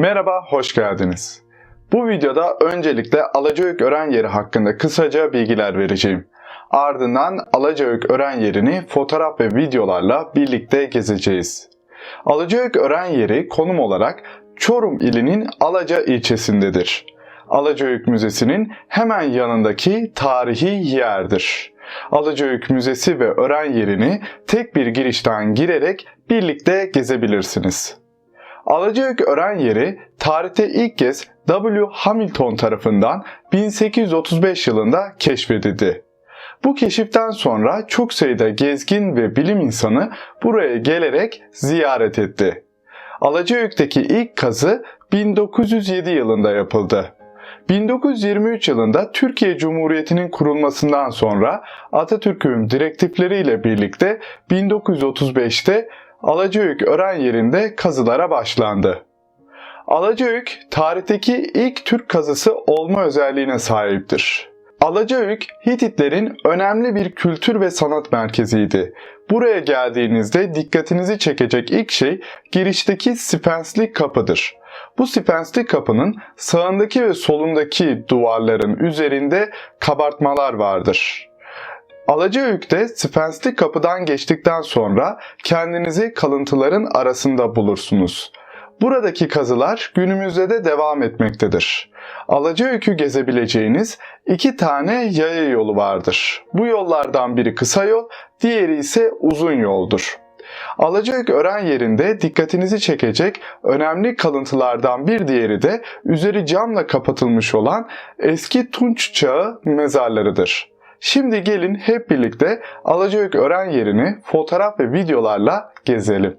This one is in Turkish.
Merhaba, hoş geldiniz. Bu videoda öncelikle Alacaök öğren yeri hakkında kısaca bilgiler vereceğim. Ardından Alacaök öğren yerini fotoğraf ve videolarla birlikte gezeceğiz. Alacaök öğren yeri konum olarak Çorum ilinin Alaca ilçesindedir. Alacaök Müzesi'nin hemen yanındaki tarihi yerdir. Alacaök Müzesi ve öğren yerini tek bir girişten girerek birlikte gezebilirsiniz. Alacaök öğren yeri tarihte ilk kez W. Hamilton tarafından 1835 yılında keşfedildi. Bu keşiften sonra çok sayıda gezgin ve bilim insanı buraya gelerek ziyaret etti. Alacaök'teki ilk kazı 1907 yılında yapıldı. 1923 yılında Türkiye Cumhuriyeti'nin kurulmasından sonra Atatürk'ün direktifleriyle birlikte 1935'te Alacaök öğren yerinde kazılara başlandı. Alacaök, tarihteki ilk Türk kazısı olma özelliğine sahiptir. Alacaök, Hititlerin önemli bir kültür ve sanat merkeziydi. Buraya geldiğinizde dikkatinizi çekecek ilk şey girişteki spensli kapıdır. Bu spensli kapının sağındaki ve solundaki duvarların üzerinde kabartmalar vardır. Alacaök'te spensli kapıdan geçtikten sonra kendinizi kalıntıların arasında bulursunuz. Buradaki kazılar günümüzde de devam etmektedir. Alacaök'ü gezebileceğiniz iki tane yaya yolu vardır. Bu yollardan biri kısa yol, diğeri ise uzun yoldur. Alacaök öğren yerinde dikkatinizi çekecek önemli kalıntılardan bir diğeri de üzeri camla kapatılmış olan eski Tunç çağı mezarlarıdır. Şimdi gelin hep birlikte Alacaök öğren yerini fotoğraf ve videolarla gezelim.